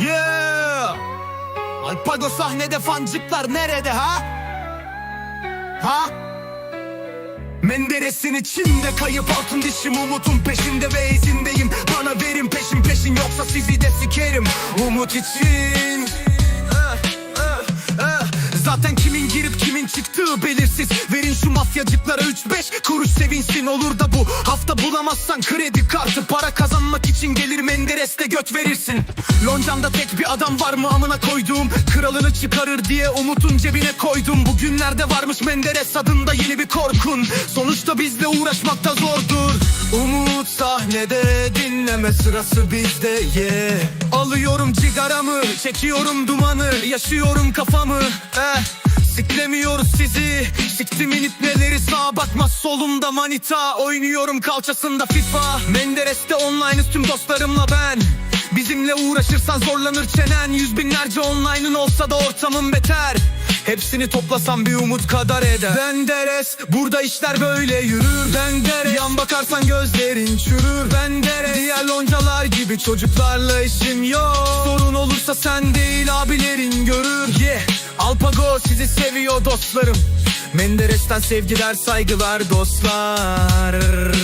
Yeah! Alpago sahnede fancıklar nerede ha? Ha? Menderes'in içinde kayıp altın dişim Umut'un peşinde ve izindeyim Bana verin peşin peşin yoksa sizi de sikerim Umut için. Zaten kimin girip kimin çıktığı belirsiz Verin şu mafyacıklara 3-5 kuruş sevinsin Olur da bu hafta bulamazsan kredi kartı Para Menderes'te göt verirsin. Loncamda tek bir adam var mı amına koyduğum? Kralını çıkarır diye Umut'un cebine koydum. Bugünlerde varmış Menderes adında yeni bir korkun. Sonuçta bizle uğraşmakta zordur. Umut sahnede dinleme sırası bizde yeah. Alıyorum cigaramı çekiyorum dumanı Yaşıyorum kafamı. Eh. Siklemiyoruz sizi. Siktimin ipneleri sağa bakmaz. Solumda manita. Oynuyorum kalçasında FIFA. Menderes'te online tüm dostlarımla ben. Bizimle uğraşırsan zorlanır çenen. Yüz binlerce online'ın olsa da ortamın beter. Hepsini toplasam bir umut kadar eder. Benderes burada işler böyle yürür. Benderes yan bakarsan gözlerin çürür. Benderes diğer loncalar gibi çocuklarla işim yok. Sorun olursa sen değil abilerin görür seviyor dostlarım Menderes'ten sevgiler saygılar dostlar!